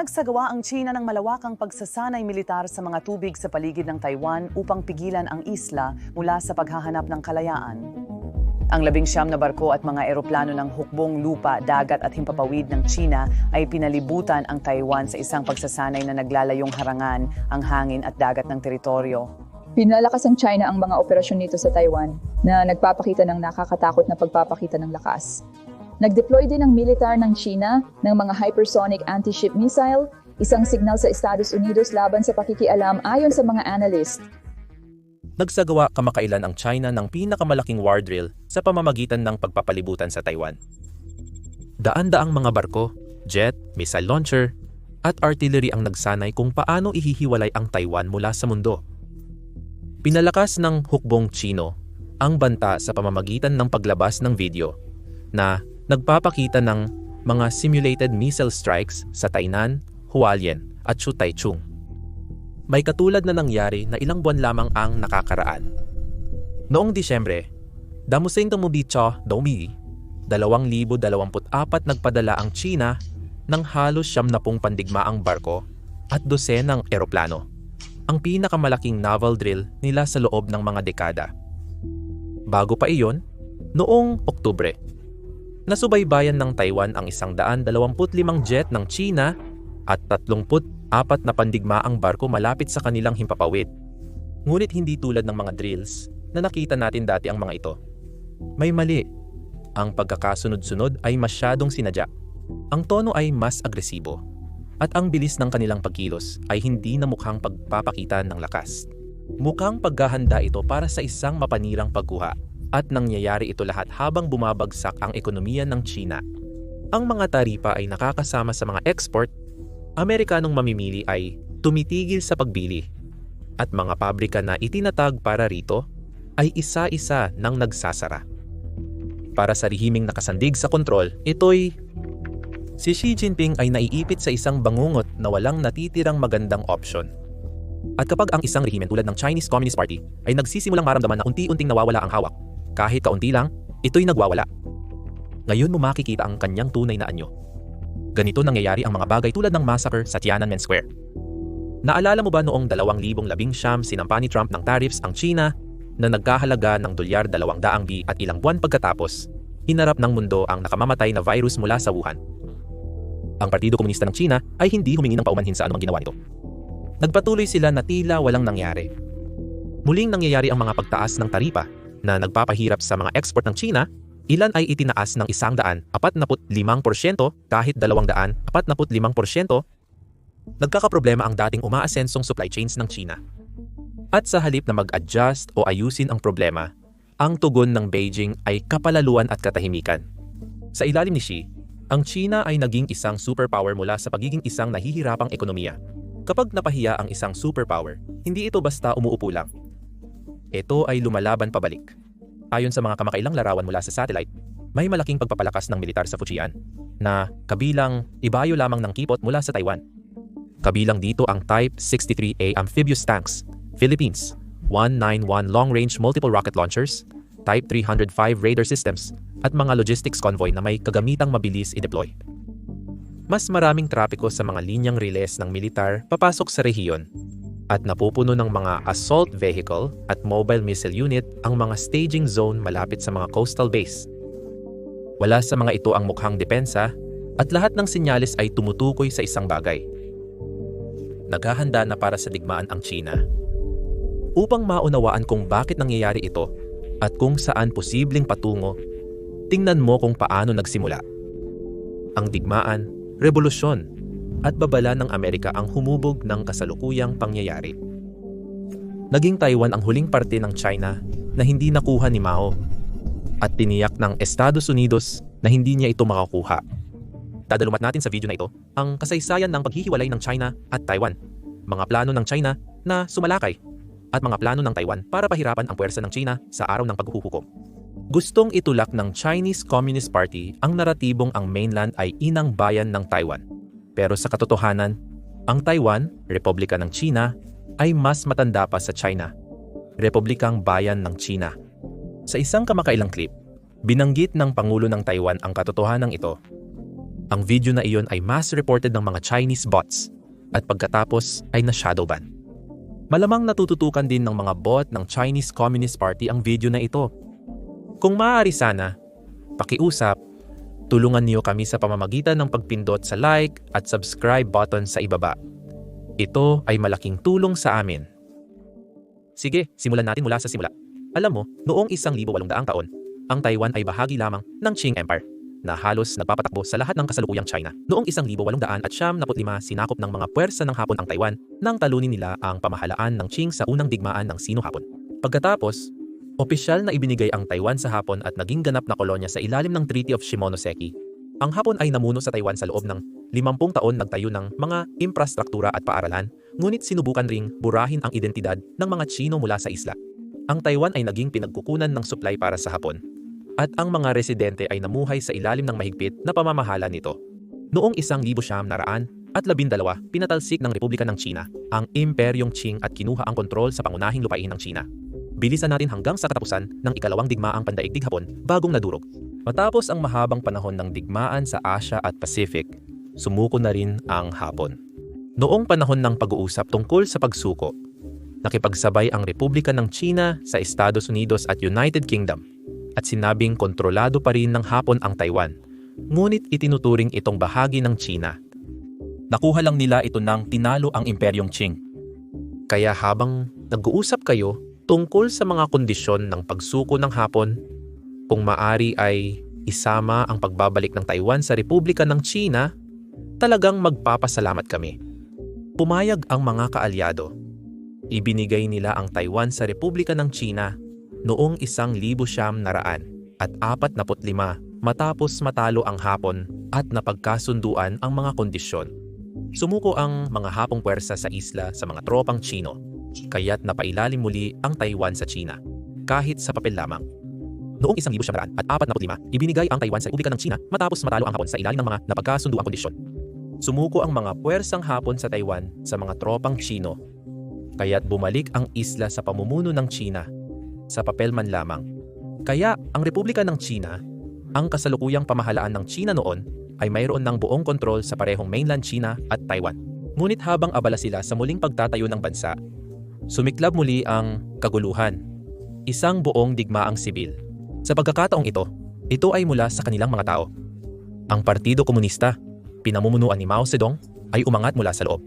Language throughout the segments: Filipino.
Nagsagawa ang China ng malawakang pagsasanay militar sa mga tubig sa paligid ng Taiwan upang pigilan ang isla mula sa paghahanap ng kalayaan. Ang labing siyam na barko at mga eroplano ng hukbong lupa, dagat at himpapawid ng China ay pinalibutan ang Taiwan sa isang pagsasanay na naglalayong harangan ang hangin at dagat ng teritoryo. Pinalakas ng China ang mga operasyon nito sa Taiwan na nagpapakita ng nakakatakot na pagpapakita ng lakas. Nag-deploy din ang militar ng China ng mga hypersonic anti-ship missile, isang signal sa Estados Unidos laban sa pakikialam ayon sa mga analyst. Nagsagawa kamakailan ang China ng pinakamalaking war drill sa pamamagitan ng pagpapalibutan sa Taiwan. Daan-daang mga barko, jet, missile launcher, at artillery ang nagsanay kung paano ihihiwalay ang Taiwan mula sa mundo. Pinalakas ng hukbong Chino ang banta sa pamamagitan ng paglabas ng video na nagpapakita ng mga simulated missile strikes sa Tainan, Hualien at Chutaichung. May katulad na nangyari na ilang buwan lamang ang nakakaraan. Noong Disyembre, damusing tumubi Cho Domi, 2024 nagpadala ang China ng halos siyam na pong pandigmaang barko at dosenang eroplano. Ang pinakamalaking naval drill nila sa loob ng mga dekada. Bago pa iyon, noong Oktubre, nasubaybayan ng Taiwan ang 125 jet ng China at 34 na pandigmaang barko malapit sa kanilang himpapawid. Ngunit hindi tulad ng mga drills na nakita natin dati ang mga ito. May mali. Ang pagkakasunod-sunod ay masyadong sinadya. Ang tono ay mas agresibo. At ang bilis ng kanilang pagkilos ay hindi na mukhang pagpapakita ng lakas. Mukhang paghahanda ito para sa isang mapanirang pagkuha at nangyayari ito lahat habang bumabagsak ang ekonomiya ng China. Ang mga taripa ay nakakasama sa mga export, Amerikanong mamimili ay tumitigil sa pagbili at mga pabrika na itinatag para rito ay isa-isa nang nagsasara. Para sa rehiming nakasandig sa kontrol, ito'y si Xi Jinping ay naiipit sa isang bangungot na walang natitirang magandang opsyon. At kapag ang isang rehimen tulad ng Chinese Communist Party ay nagsisimulang maramdaman na unti-unting nawawala ang hawak, kahit kaunti lang, ito'y nagwawala. Ngayon mo makikita ang kanyang tunay na anyo. Ganito nangyayari ang mga bagay tulad ng massacre sa Tiananmen Square. Naalala mo ba noong 2019 sinampa ni Trump ng tariffs ang China na nagkahalaga ng dolyar 200 bi at ilang buwan pagkatapos, hinarap ng mundo ang nakamamatay na virus mula sa Wuhan. Ang Partido Komunista ng China ay hindi humingi ng paumanhin sa anumang ginawa nito. Nagpatuloy sila na tila walang nangyari. Muling nangyayari ang mga pagtaas ng taripa na nagpapahirap sa mga export ng China, ilan ay itinaas ng 145% kahit 245%, nagkakaproblema ang dating umaasensong supply chains ng China. At sa halip na mag-adjust o ayusin ang problema, ang tugon ng Beijing ay kapalaluan at katahimikan. Sa ilalim ni Xi, ang China ay naging isang superpower mula sa pagiging isang nahihirapang ekonomiya. Kapag napahiya ang isang superpower, hindi ito basta umuupo lang. Ito ay lumalaban pabalik. Ayon sa mga kamakailang larawan mula sa satellite, may malaking pagpapalakas ng militar sa Fujian na kabilang ibayo lamang ng kipot mula sa Taiwan. Kabilang dito ang Type 63A amphibious tanks, Philippines, 191 long-range multiple rocket launchers, Type 305 radar systems, at mga logistics convoy na may kagamitang mabilis i-deploy. Mas maraming trapiko sa mga linyang riles ng militar papasok sa rehiyon at napupuno ng mga assault vehicle at mobile missile unit ang mga staging zone malapit sa mga coastal base. Wala sa mga ito ang mukhang depensa at lahat ng sinyalis ay tumutukoy sa isang bagay. Naghahanda na para sa digmaan ang China. Upang maunawaan kung bakit nangyayari ito at kung saan posibleng patungo, tingnan mo kung paano nagsimula. Ang digmaan, revolusyon, at babala ng Amerika ang humubog ng kasalukuyang pangyayari. Naging Taiwan ang huling parte ng China na hindi nakuha ni Mao at tiniyak ng Estados Unidos na hindi niya ito makakuha. Dadalumat natin sa video na ito ang kasaysayan ng paghihiwalay ng China at Taiwan, mga plano ng China na sumalakay, at mga plano ng Taiwan para pahirapan ang puwersa ng China sa araw ng paghuhukom. Gustong itulak ng Chinese Communist Party ang naratibong ang mainland ay inang bayan ng Taiwan. Pero sa katotohanan, ang Taiwan, Republika ng China, ay mas matanda pa sa China, Republikang Bayan ng China. Sa isang kamakailang clip, binanggit ng Pangulo ng Taiwan ang katotohanan ito. Ang video na iyon ay mass reported ng mga Chinese bots at pagkatapos ay na-shadowban. Malamang natututukan din ng mga bot ng Chinese Communist Party ang video na ito. Kung maaari sana, pakiusap, tulungan niyo kami sa pamamagitan ng pagpindot sa like at subscribe button sa ibaba. Ito ay malaking tulong sa amin. Sige, simulan natin mula sa simula. Alam mo, noong 1800 taon, ang Taiwan ay bahagi lamang ng Qing Empire na halos nagpapatakbo sa lahat ng kasalukuyang China. Noong 1800 at siyam sinakop ng mga puwersa ng Hapon ang Taiwan nang talunin nila ang pamahalaan ng Qing sa unang digmaan ng Sino-Hapon. Pagkatapos, opisyal na ibinigay ang Taiwan sa Hapon at naging ganap na kolonya sa ilalim ng Treaty of Shimonoseki. Ang Hapon ay namuno sa Taiwan sa loob ng 50 taon nagtayo ng mga infrastruktura at paaralan, ngunit sinubukan ring burahin ang identidad ng mga Chino mula sa isla. Ang Taiwan ay naging pinagkukunan ng supply para sa Hapon, at ang mga residente ay namuhay sa ilalim ng mahigpit na pamamahala nito. Noong isang libo siyam na raan at labindalawa, pinatalsik ng Republika ng China ang Imperyong Qing at kinuha ang kontrol sa pangunahing lupain ng China. Bilisan natin hanggang sa katapusan ng ikalawang digmaang pandaigdig Hapon bagong nadurog. Matapos ang mahabang panahon ng digmaan sa Asia at Pacific, sumuko na rin ang Hapon. Noong panahon ng pag-uusap tungkol sa pagsuko, nakipagsabay ang Republika ng China sa Estados Unidos at United Kingdom at sinabing kontrolado pa rin ng Hapon ang Taiwan, ngunit itinuturing itong bahagi ng China. Nakuha lang nila ito nang tinalo ang Imperyong Qing. Kaya habang nag-uusap kayo tungkol sa mga kondisyon ng pagsuko ng Hapon, kung maari ay isama ang pagbabalik ng Taiwan sa Republika ng China, talagang magpapasalamat kami. Pumayag ang mga kaalyado. Ibinigay nila ang Taiwan sa Republika ng China noong isang libo siyam naraan at apat na lima matapos matalo ang Hapon at napagkasunduan ang mga kondisyon. Sumuko ang mga Hapong puwersa sa isla sa mga tropang Chino, kaya't napailalim muli ang Taiwan sa China, kahit sa papel lamang. Noong isang libo siyam at apat na lima, ibinigay ang Taiwan sa Republika ng China matapos matalo ang Hapon sa ilalim ng mga napagkasunduang kondisyon. Sumuko ang mga puwersang Hapon sa Taiwan sa mga tropang Chino, kaya't bumalik ang isla sa pamumuno ng China sa papel man lamang. Kaya ang Republika ng China, ang kasalukuyang pamahalaan ng China noon ay mayroon ng buong kontrol sa parehong mainland China at Taiwan. Ngunit habang abala sila sa muling pagtatayo ng bansa, sumiklab muli ang kaguluhan, isang buong digmaang sibil. Sa pagkakataong ito, ito ay mula sa kanilang mga tao. Ang Partido Komunista, pinamumunuan ni Mao Zedong, ay umangat mula sa loob.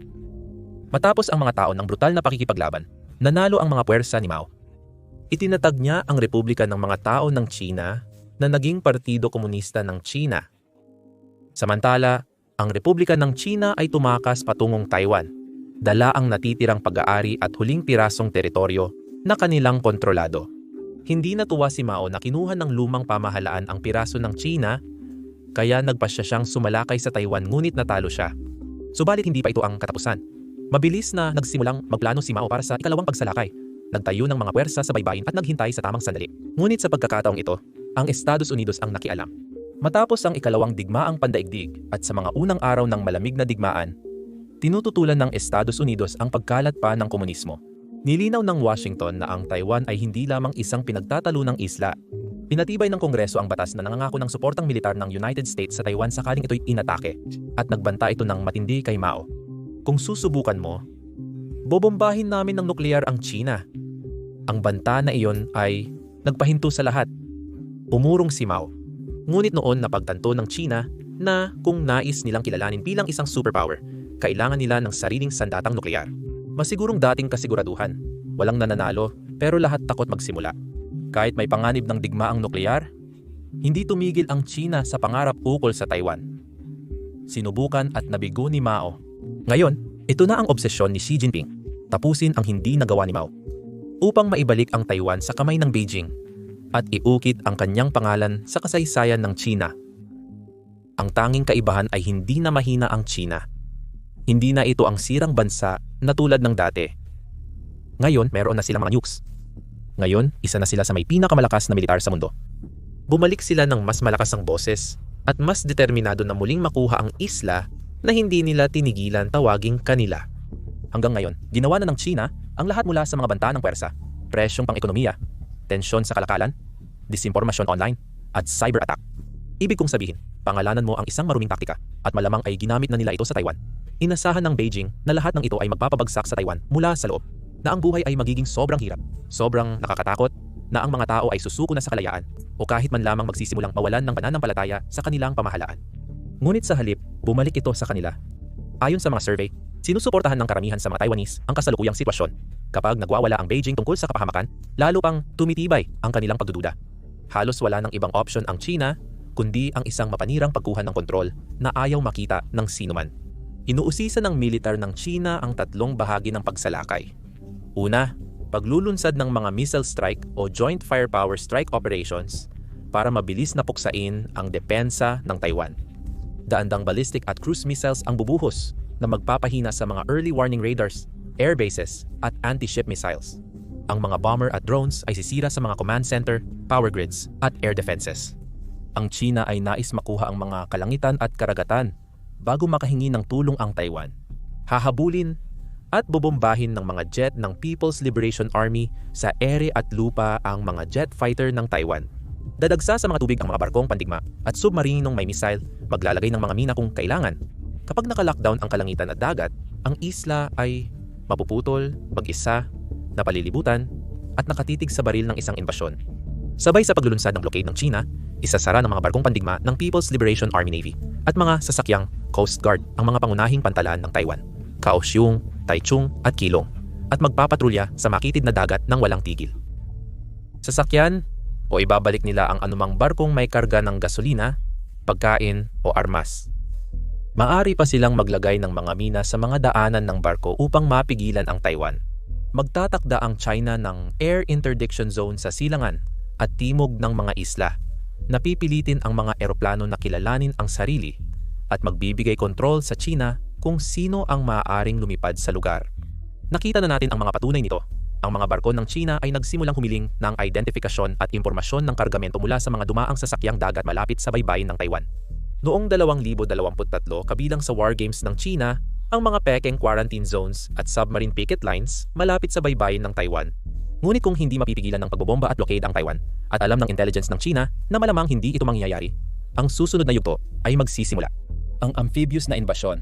Matapos ang mga tao ng brutal na pakikipaglaban, nanalo ang mga puwersa ni Mao. Itinatag niya ang Republika ng mga tao ng China na naging Partido Komunista ng China. Samantala, ang Republika ng China ay tumakas patungong Taiwan, dala ang natitirang pag-aari at huling pirasong teritoryo na kanilang kontrolado. Hindi natuwa si Mao na kinuha ng lumang pamahalaan ang piraso ng China, kaya nagpasya siyang sumalakay sa Taiwan ngunit natalo siya. Subalit hindi pa ito ang katapusan. Mabilis na nagsimulang magplano si Mao para sa ikalawang pagsalakay. Nagtayo ng mga puwersa sa baybayin at naghintay sa tamang sandali. Ngunit sa pagkakataong ito, ang Estados Unidos ang nakialam. Matapos ang ikalawang digmaang pandaigdig at sa mga unang araw ng malamig na digmaan, tinututulan ng Estados Unidos ang pagkalat pa ng komunismo. Nilinaw ng Washington na ang Taiwan ay hindi lamang isang pinagtatalo ng isla. Pinatibay ng Kongreso ang batas na nangangako ng suportang militar ng United States sa Taiwan sakaling ito'y inatake at nagbanta ito ng matindi kay Mao. Kung susubukan mo, bobombahin namin ng nuklear ang China. Ang banta na iyon ay nagpahinto sa lahat. Umurong si Mao. Ngunit noon napagtanto ng China na kung nais nilang kilalanin bilang isang superpower, kailangan nila ng sariling sandatang nuklear. Masigurong dating kasiguraduhan. Walang nananalo, pero lahat takot magsimula. Kahit may panganib ng digmaang nuklear, hindi tumigil ang China sa pangarap ukol sa Taiwan. Sinubukan at nabigo ni Mao. Ngayon, ito na ang obsesyon ni Xi Jinping. Tapusin ang hindi nagawa ni Mao. Upang maibalik ang Taiwan sa kamay ng Beijing at iukit ang kanyang pangalan sa kasaysayan ng China. Ang tanging kaibahan ay hindi na mahina ang China. Hindi na ito ang sirang bansa na tulad ng dati. Ngayon, meron na silang mga nukes. Ngayon, isa na sila sa may pinakamalakas na militar sa mundo. Bumalik sila ng mas malakas ang boses at mas determinado na muling makuha ang isla na hindi nila tinigilan tawaging kanila. Hanggang ngayon, ginawa na ng China ang lahat mula sa mga banta ng pwersa, presyong pang-ekonomiya, tensyon sa kalakalan, disinformasyon online, at cyber attack. Ibig kong sabihin, Pangalanan mo ang isang maruming taktika at malamang ay ginamit na nila ito sa Taiwan. Inasahan ng Beijing na lahat ng ito ay magpapabagsak sa Taiwan mula sa loob, na ang buhay ay magiging sobrang hirap, sobrang nakakatakot, na ang mga tao ay susuko na sa kalayaan o kahit man lamang magsisimulang mawalan ng pananampalataya sa kanilang pamahalaan. Ngunit sa halip, bumalik ito sa kanila. Ayon sa mga survey, sinusuportahan ng karamihan sa mga Taiwanese ang kasalukuyang sitwasyon. Kapag nagwawala ang Beijing tungkol sa kapahamakan, lalo pang tumitibay ang kanilang pagdududa. Halos wala ng ibang option ang China kundi ang isang mapanirang pagkuha ng kontrol na ayaw makita ng sinuman. Inuusisa ng militar ng China ang tatlong bahagi ng pagsalakay. Una, paglulunsad ng mga missile strike o joint firepower strike operations para mabilis na puksain ang depensa ng Taiwan. Daandang ballistic at cruise missiles ang bubuhos na magpapahina sa mga early warning radars, air bases at anti-ship missiles. Ang mga bomber at drones ay sisira sa mga command center, power grids at air defenses. Ang China ay nais makuha ang mga kalangitan at karagatan bago makahingi ng tulong ang Taiwan. Hahabulin at bobombahin ng mga jet ng People's Liberation Army sa ere at lupa ang mga jet fighter ng Taiwan. Dadagsa sa mga tubig ang mga barkong pandigma at submarinong may missile maglalagay ng mga mina kung kailangan. Kapag naka-lockdown ang kalangitan at dagat, ang isla ay mapuputol, mag-isa, napalilibutan, at nakatitig sa baril ng isang invasyon. Sabay sa paglulunsad ng blockade ng China, isasara ng mga barkong pandigma ng People's Liberation Army Navy at mga sasakyang Coast Guard ang mga pangunahing pantalaan ng Taiwan, Kaohsiung, Taichung at Kilong, at magpapatrolya sa makitid na dagat ng walang tigil. Sasakyan o ibabalik nila ang anumang barkong may karga ng gasolina, pagkain o armas. Maari pa silang maglagay ng mga mina sa mga daanan ng barko upang mapigilan ang Taiwan. Magtatakda ang China ng air interdiction zone sa silangan at timog ng mga isla. Napipilitin ang mga eroplano na kilalanin ang sarili at magbibigay kontrol sa China kung sino ang maaaring lumipad sa lugar. Nakita na natin ang mga patunay nito. Ang mga barko ng China ay nagsimulang humiling ng identifikasyon at impormasyon ng kargamento mula sa mga dumaang sasakyang dagat malapit sa baybayin ng Taiwan. Noong 2023 kabilang sa war games ng China, ang mga Peking quarantine zones at submarine picket lines malapit sa baybayin ng Taiwan. Ngunit kung hindi mapipigilan ng pagbobomba at blockade ang Taiwan, at alam ng intelligence ng China na malamang hindi ito mangyayari, ang susunod na yugto ay magsisimula. Ang amphibious na invasyon.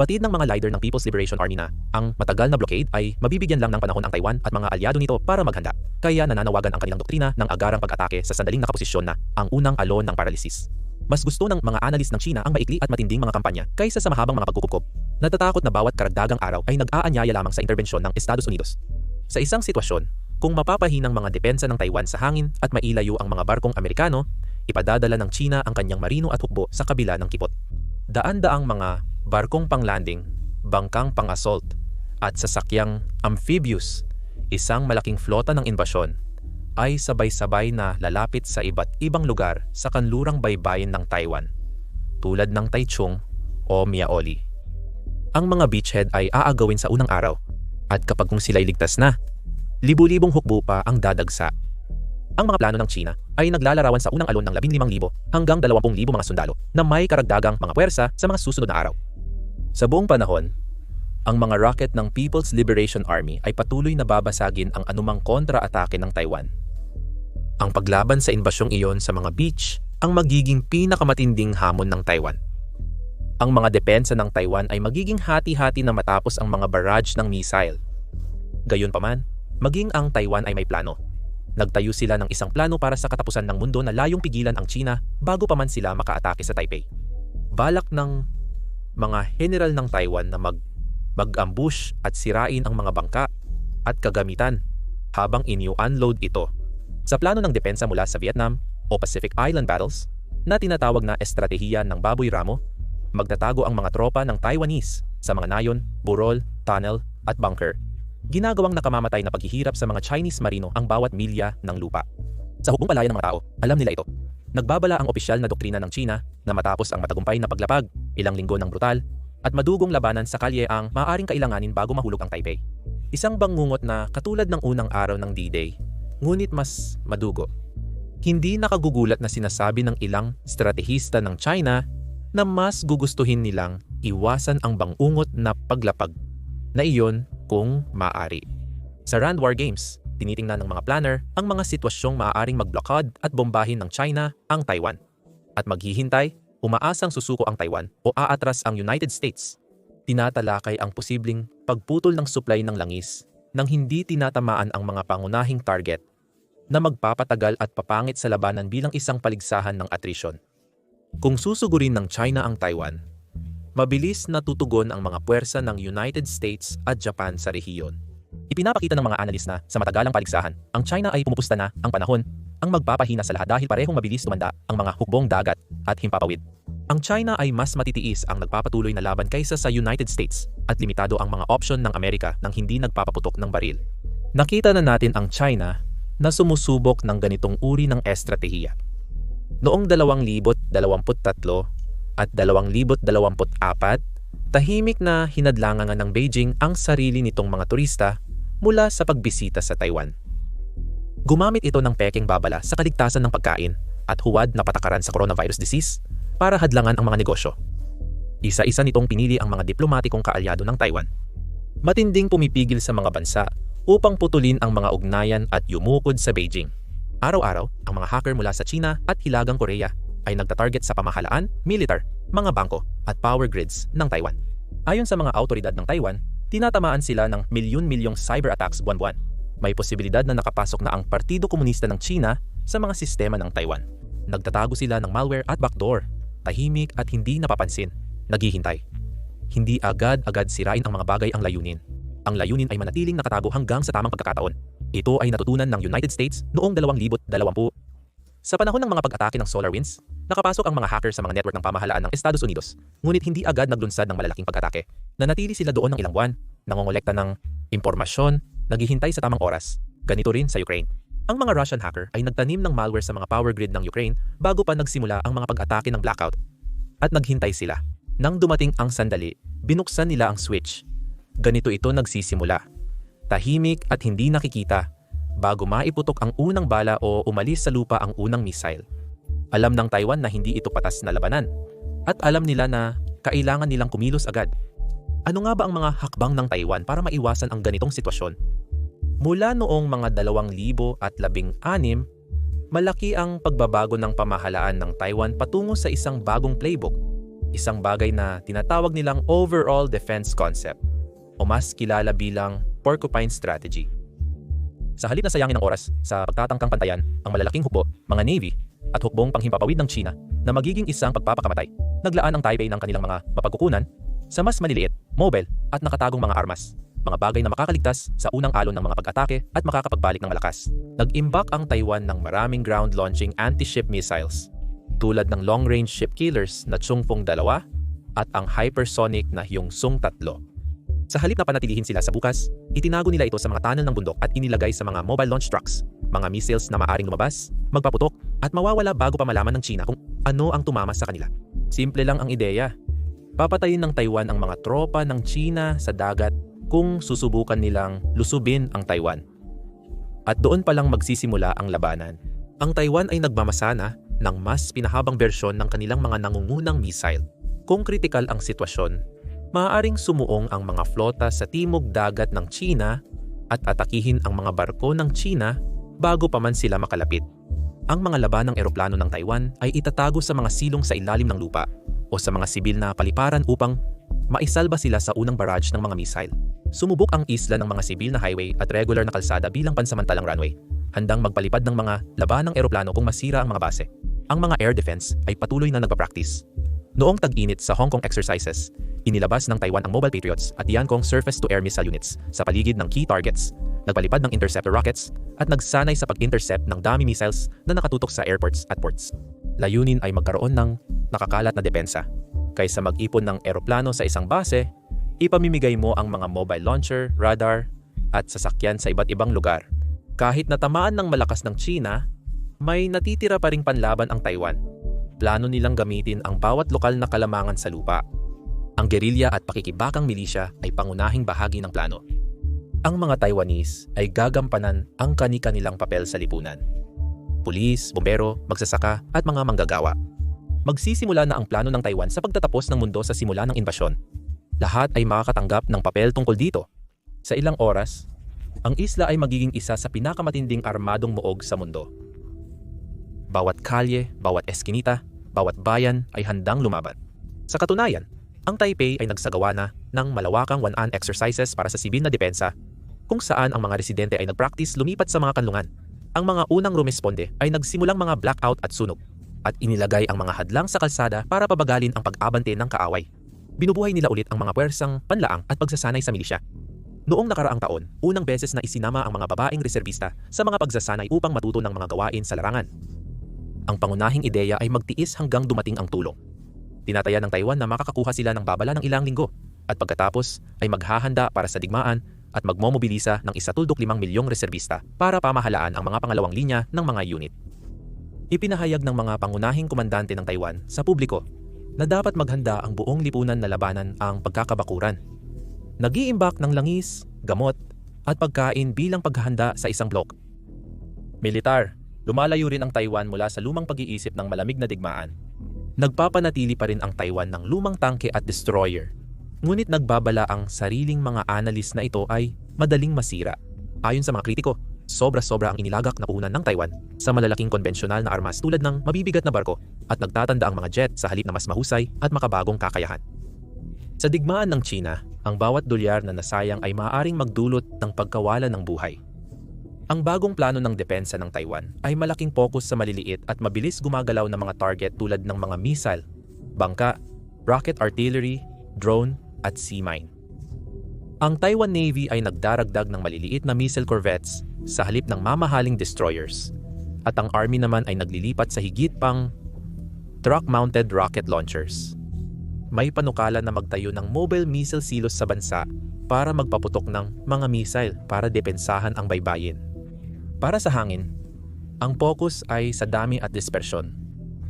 Batid ng mga leader ng People's Liberation Army na ang matagal na blockade ay mabibigyan lang ng panahon ang Taiwan at mga alyado nito para maghanda. Kaya nananawagan ang kanilang doktrina ng agarang pag-atake sa sandaling nakaposisyon na ang unang alon ng paralysis. Mas gusto ng mga analyst ng China ang maikli at matinding mga kampanya kaysa sa mahabang mga pagkukupkop. Natatakot na bawat karagdagang araw ay nag-aanyaya lamang sa interbensyon ng Estados Unidos. Sa isang sitwasyon, kung mapapahinang mga depensa ng Taiwan sa hangin at mailayo ang mga barkong Amerikano, ipadadala ng China ang kanyang marino at hukbo sa kabila ng kipot. Daan-daang mga barkong panglanding, bangkang pang-assault, at sasakyang amphibious, isang malaking flota ng invasyon, ay sabay-sabay na lalapit sa iba't ibang lugar sa kanlurang baybayin ng Taiwan, tulad ng Taichung o Miaoli. Ang mga beachhead ay aagawin sa unang araw, at kapag kung sila'y ligtas na, libu-libong hukbo pa ang dadagsa. Ang mga plano ng China ay naglalarawan sa unang alon ng 15,000 hanggang 20,000 mga sundalo na may karagdagang mga puwersa sa mga susunod na araw. Sa buong panahon, ang mga rocket ng People's Liberation Army ay patuloy na babasagin ang anumang kontra-atake ng Taiwan. Ang paglaban sa inbasyong iyon sa mga beach ang magiging pinakamatinding hamon ng Taiwan. Ang mga depensa ng Taiwan ay magiging hati-hati na matapos ang mga barrage ng missile. Gayunpaman, maging ang Taiwan ay may plano. Nagtayo sila ng isang plano para sa katapusan ng mundo na layong pigilan ang China bago pa man sila makaatake sa Taipei. Balak ng mga general ng Taiwan na mag mag-ambush at sirain ang mga bangka at kagamitan habang inyo-unload ito. Sa plano ng depensa mula sa Vietnam o Pacific Island Battles na tinatawag na estratehiya ng Baboy Ramo, magtatago ang mga tropa ng Taiwanese sa mga nayon, burol, tunnel at bunker. Ginagawang nakamamatay na paghihirap sa mga Chinese marino ang bawat milya ng lupa. Sa hubong palaya ng mga tao, alam nila ito. Nagbabala ang opisyal na doktrina ng China na matapos ang matagumpay na paglapag, ilang linggo ng brutal, at madugong labanan sa kalye ang maaaring kailanganin bago mahulog ang Taipei. Isang bangungot na katulad ng unang araw ng D-Day, ngunit mas madugo. Hindi nakagugulat na sinasabi ng ilang estratehista ng China na mas gugustuhin nilang iwasan ang bangungot na paglapag na iyon kung maaari. Sa Rand War Games, tinitingnan ng mga planner ang mga sitwasyong maaaring magblockade at bombahin ng China ang Taiwan at maghihintay umaasang susuko ang Taiwan o aatras ang United States. Tinatalakay ang posibleng pagputol ng supply ng langis nang hindi tinatamaan ang mga pangunahing target na magpapatagal at papangit sa labanan bilang isang paligsahan ng attrition. Kung susugurin ng China ang Taiwan, mabilis na tutugon ang mga puwersa ng United States at Japan sa rehiyon. Ipinapakita ng mga analis na sa matagalang paligsahan, ang China ay pumupusta na ang panahon ang magpapahina sa lahat dahil parehong mabilis tumanda ang mga hukbong dagat at himpapawid. Ang China ay mas matitiis ang nagpapatuloy na laban kaysa sa United States at limitado ang mga opsyon ng Amerika nang hindi nagpapaputok ng baril. Nakita na natin ang China na sumusubok ng ganitong uri ng estratehiya. Noong 2023 at 2024, tahimik na hinadlangan ng Beijing ang sarili nitong mga turista mula sa pagbisita sa Taiwan. Gumamit ito ng peking babala sa kaligtasan ng pagkain at huwad na patakaran sa coronavirus disease para hadlangan ang mga negosyo. Isa-isa nitong pinili ang mga diplomatikong kaalyado ng Taiwan. Matinding pumipigil sa mga bansa upang putulin ang mga ugnayan at yumukod sa Beijing. Araw-araw, ang mga hacker mula sa China at Hilagang Korea ay nagtatarget sa pamahalaan, militar, mga bangko at power grids ng Taiwan. Ayon sa mga autoridad ng Taiwan, tinatamaan sila ng milyon-milyong cyber attacks buwan-buwan. May posibilidad na nakapasok na ang Partido Komunista ng China sa mga sistema ng Taiwan. Nagtatago sila ng malware at backdoor tahimik at hindi napapansin, naghihintay. Hindi agad-agad sirain ang mga bagay ang layunin. Ang layunin ay manatiling nakatago hanggang sa tamang pagkakataon. Ito ay natutunan ng United States noong 2020. Sa panahon ng mga pag-atake ng SolarWinds, nakapasok ang mga hacker sa mga network ng pamahalaan ng Estados Unidos, ngunit hindi agad naglunsad ng malalaking pag-atake. Nanatili sila doon ng ilang buwan, nangongolekta ng impormasyon, naghihintay sa tamang oras. Ganito rin sa Ukraine. Ang mga Russian hacker ay nagtanim ng malware sa mga power grid ng Ukraine bago pa nagsimula ang mga pag-atake ng blackout. At naghintay sila. Nang dumating ang sandali, binuksan nila ang switch. Ganito ito nagsisimula. Tahimik at hindi nakikita bago maiputok ang unang bala o umalis sa lupa ang unang missile. Alam ng Taiwan na hindi ito patas na labanan. At alam nila na kailangan nilang kumilos agad. Ano nga ba ang mga hakbang ng Taiwan para maiwasan ang ganitong sitwasyon? Mula noong mga 2016, malaki ang pagbabago ng pamahalaan ng Taiwan patungo sa isang bagong playbook, isang bagay na tinatawag nilang Overall Defense Concept o mas kilala bilang Porcupine Strategy. Sa halip na sayangin ng oras sa pagtatangkang pantayan ang malalaking hukbo, mga navy at hukbong panghimpapawid ng China na magiging isang pagpapakamatay, naglaan ang Taipei ng kanilang mga mapagkukunan sa mas maliliit, mobile at nakatagong mga armas mga bagay na makakaligtas sa unang alon ng mga pag-atake at makakapagbalik ng malakas. Nag-imbak ang Taiwan ng maraming ground-launching anti-ship missiles tulad ng long-range ship killers na Chungfeng 2 at ang hypersonic na Hyungsung 3. Sa halip na panatilihin sila sa bukas, itinago nila ito sa mga tunnel ng bundok at inilagay sa mga mobile launch trucks, mga missiles na maaring lumabas, magpaputok, at mawawala bago pa malaman ng China kung ano ang tumama sa kanila. Simple lang ang ideya. Papatayin ng Taiwan ang mga tropa ng China sa dagat kung susubukan nilang lusubin ang Taiwan. At doon pa lang magsisimula ang labanan. Ang Taiwan ay nagmamasana ng mas pinahabang bersyon ng kanilang mga nangungunang missile. Kung kritikal ang sitwasyon, maaaring sumuong ang mga flota sa timog dagat ng China at atakihin ang mga barko ng China bago pa man sila makalapit. Ang mga labanang eroplano ng Taiwan ay itatago sa mga silong sa ilalim ng lupa o sa mga sibil na paliparan upang maisalba sila sa unang barrage ng mga missile. Sumubok ang isla ng mga sibil na highway at regular na kalsada bilang pansamantalang runway, handang magpalipad ng mga labanang eroplano kung masira ang mga base. Ang mga air defense ay patuloy na nagpa-practice. Noong tag-init sa Hong Kong exercises, inilabas ng Taiwan ang Mobile Patriots at Tiancong surface-to-air missile units sa paligid ng key targets, nagpalipad ng interceptor rockets, at nagsanay sa pag-intercept ng dami missiles na nakatutok sa airports at ports. Layunin ay magkaroon ng nakakalat na depensa. Kaysa mag-ipon ng eroplano sa isang base, ipamimigay mo ang mga mobile launcher, radar, at sasakyan sa iba't ibang lugar. Kahit natamaan ng malakas ng China, may natitira pa ring panlaban ang Taiwan. Plano nilang gamitin ang bawat lokal na kalamangan sa lupa. Ang gerilya at pakikibakang milisya ay pangunahing bahagi ng plano. Ang mga Taiwanese ay gagampanan ang kani-kanilang papel sa lipunan. Pulis, bombero, magsasaka at mga manggagawa. Magsisimula na ang plano ng Taiwan sa pagtatapos ng mundo sa simula ng invasyon lahat ay makakatanggap ng papel tungkol dito. Sa ilang oras, ang isla ay magiging isa sa pinakamatinding armadong muog sa mundo. Bawat kalye, bawat eskinita, bawat bayan ay handang lumaban. Sa katunayan, ang Taipei ay nagsagawa na ng malawakang one-an exercises para sa sibil na depensa kung saan ang mga residente ay nagpractice lumipat sa mga kanlungan. Ang mga unang rumesponde ay nagsimulang mga blackout at sunog at inilagay ang mga hadlang sa kalsada para pabagalin ang pag-abante ng kaaway. Binubuhay nila ulit ang mga pwersang panlaang at pagsasanay sa milisya. Noong nakaraang taon, unang beses na isinama ang mga babaeng reservista sa mga pagsasanay upang matuto ng mga gawain sa larangan. Ang pangunahing ideya ay magtiis hanggang dumating ang tulong. Tinataya ng Taiwan na makakakuha sila ng babala ng ilang linggo at pagkatapos ay maghahanda para sa digmaan at magmomobilisa ng 1.5 milyong reservista para pamahalaan ang mga pangalawang linya ng mga unit. Ipinahayag ng mga pangunahing komandante ng Taiwan sa publiko na dapat maghanda ang buong lipunan na labanan ang pagkakabakuran. Nag-iimbak ng langis, gamot, at pagkain bilang paghahanda sa isang blok. Militar, lumalayo rin ang Taiwan mula sa lumang pag-iisip ng malamig na digmaan. Nagpapanatili pa rin ang Taiwan ng lumang tangke at destroyer. Ngunit nagbabala ang sariling mga analis na ito ay madaling masira. Ayon sa mga kritiko, sobra-sobra ang inilagak na puhunan ng Taiwan sa malalaking konbensyonal na armas tulad ng mabibigat na barko at nagtatanda ang mga jet sa halip na mas mahusay at makabagong kakayahan. Sa digmaan ng China, ang bawat dolyar na nasayang ay maaaring magdulot ng pagkawala ng buhay. Ang bagong plano ng depensa ng Taiwan ay malaking focus sa maliliit at mabilis gumagalaw na mga target tulad ng mga missile, bangka, rocket artillery, drone, at sea mine. Ang Taiwan Navy ay nagdaragdag ng maliliit na missile corvettes sa halip ng mamahaling destroyers. At ang Army naman ay naglilipat sa higit pang truck-mounted rocket launchers. May panukala na magtayo ng mobile missile silos sa bansa para magpaputok ng mga missile para depensahan ang baybayin. Para sa hangin, ang focus ay sa dami at dispersyon.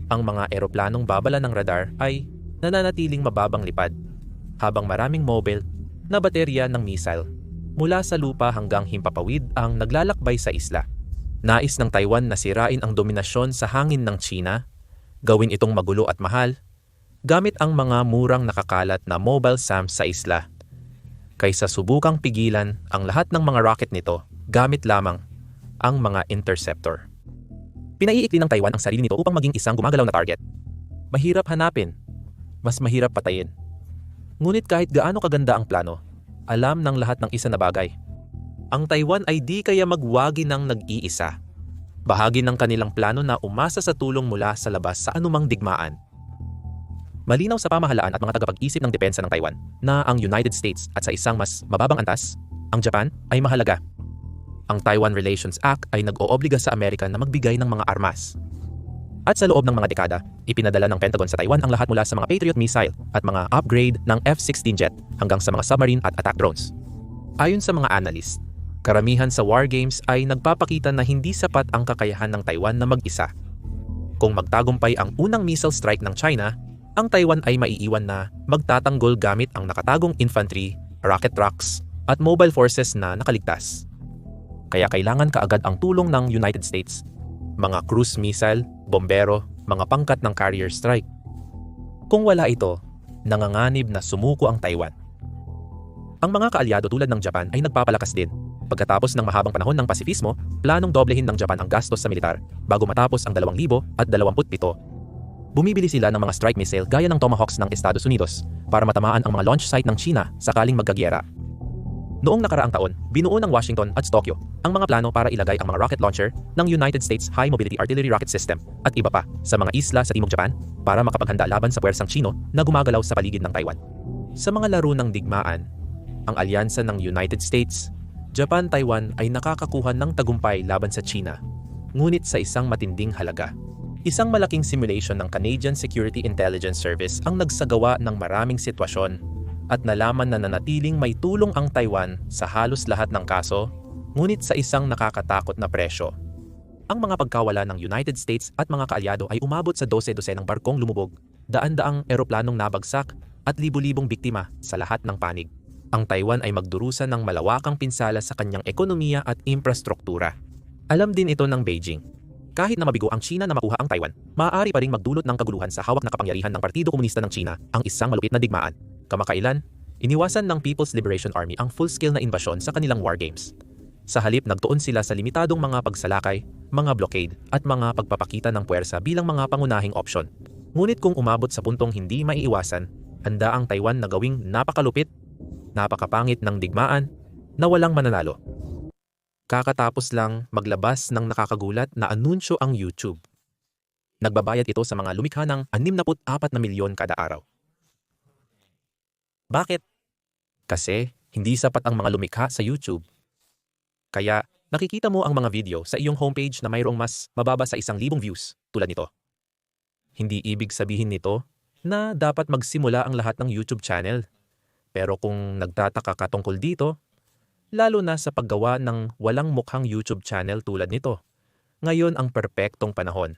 Ang mga eroplanong babala ng radar ay nananatiling mababang lipad, habang maraming mobile na baterya ng missile mula sa lupa hanggang himpapawid ang naglalakbay sa isla. Nais ng Taiwan na sirain ang dominasyon sa hangin ng China, gawin itong magulo at mahal, gamit ang mga murang nakakalat na mobile SAMs sa isla, kaysa subukang pigilan ang lahat ng mga rocket nito gamit lamang ang mga interceptor. Pinaiikli ng Taiwan ang sarili nito upang maging isang gumagalaw na target. Mahirap hanapin, mas mahirap patayin. Ngunit kahit gaano kaganda ang plano, alam ng lahat ng isa na bagay. Ang Taiwan ay di kaya magwagi ng nag-iisa. Bahagi ng kanilang plano na umasa sa tulong mula sa labas sa anumang digmaan. Malinaw sa pamahalaan at mga tagapag-isip ng depensa ng Taiwan na ang United States at sa isang mas mababang antas, ang Japan ay mahalaga. Ang Taiwan Relations Act ay nag-oobliga sa Amerika na magbigay ng mga armas. At sa loob ng mga dekada, ipinadala ng Pentagon sa Taiwan ang lahat mula sa mga Patriot missile at mga upgrade ng F-16 jet hanggang sa mga submarine at attack drones. Ayon sa mga analyst, karamihan sa war games ay nagpapakita na hindi sapat ang kakayahan ng Taiwan na mag-isa. Kung magtagumpay ang unang missile strike ng China, ang Taiwan ay maiiwan na magtatanggol gamit ang nakatagong infantry, rocket trucks, at mobile forces na nakaligtas. Kaya kailangan kaagad ang tulong ng United States mga cruise missile, bombero, mga pangkat ng carrier strike. Kung wala ito, nanganganib na sumuko ang Taiwan. Ang mga kaalyado tulad ng Japan ay nagpapalakas din. Pagkatapos ng mahabang panahon ng pasifismo, planong doblehin ng Japan ang gastos sa militar bago matapos ang 2027. Bumibili sila ng mga strike missile gaya ng Tomahawks ng Estados Unidos para matamaan ang mga launch site ng China sakaling magkagyera. Noong nakaraang taon, binuo ng Washington at Tokyo ang mga plano para ilagay ang mga rocket launcher ng United States High Mobility Artillery Rocket System at iba pa sa mga isla sa Timog Japan para makapaghanda laban sa puwersang Chino na gumagalaw sa paligid ng Taiwan. Sa mga laro ng digmaan, ang alyansa ng United States, Japan, Taiwan ay nakakakuha ng tagumpay laban sa China, ngunit sa isang matinding halaga. Isang malaking simulation ng Canadian Security Intelligence Service ang nagsagawa ng maraming sitwasyon at nalaman na nanatiling may tulong ang Taiwan sa halos lahat ng kaso, ngunit sa isang nakakatakot na presyo. Ang mga pagkawala ng United States at mga kaalyado ay umabot sa 12-12 ng barkong lumubog, daan-daang eroplanong nabagsak at libu-libong biktima sa lahat ng panig. Ang Taiwan ay magdurusa ng malawakang pinsala sa kanyang ekonomiya at infrastruktura. Alam din ito ng Beijing. Kahit na mabigo ang China na makuha ang Taiwan, maaari pa ring magdulot ng kaguluhan sa hawak na kapangyarihan ng Partido Komunista ng China ang isang malupit na digmaan. Kamakailan, iniwasan ng People's Liberation Army ang full-scale na invasyon sa kanilang war games. Sa halip nagtuon sila sa limitadong mga pagsalakay, mga blockade at mga pagpapakita ng puwersa bilang mga pangunahing opsyon. Ngunit kung umabot sa puntong hindi maiiwasan, handa ang Taiwan na gawing napakalupit, napakapangit ng digmaan, na walang mananalo. Kakatapos lang maglabas ng nakakagulat na anunsyo ang YouTube. Nagbabayad ito sa mga lumikha ng 64 na milyon kada araw. Bakit? Kasi hindi sapat ang mga lumikha sa YouTube. Kaya nakikita mo ang mga video sa iyong homepage na mayroong mas mababa sa isang libong views tulad nito. Hindi ibig sabihin nito na dapat magsimula ang lahat ng YouTube channel. Pero kung nagtataka ka tungkol dito, lalo na sa paggawa ng walang mukhang YouTube channel tulad nito, ngayon ang perpektong panahon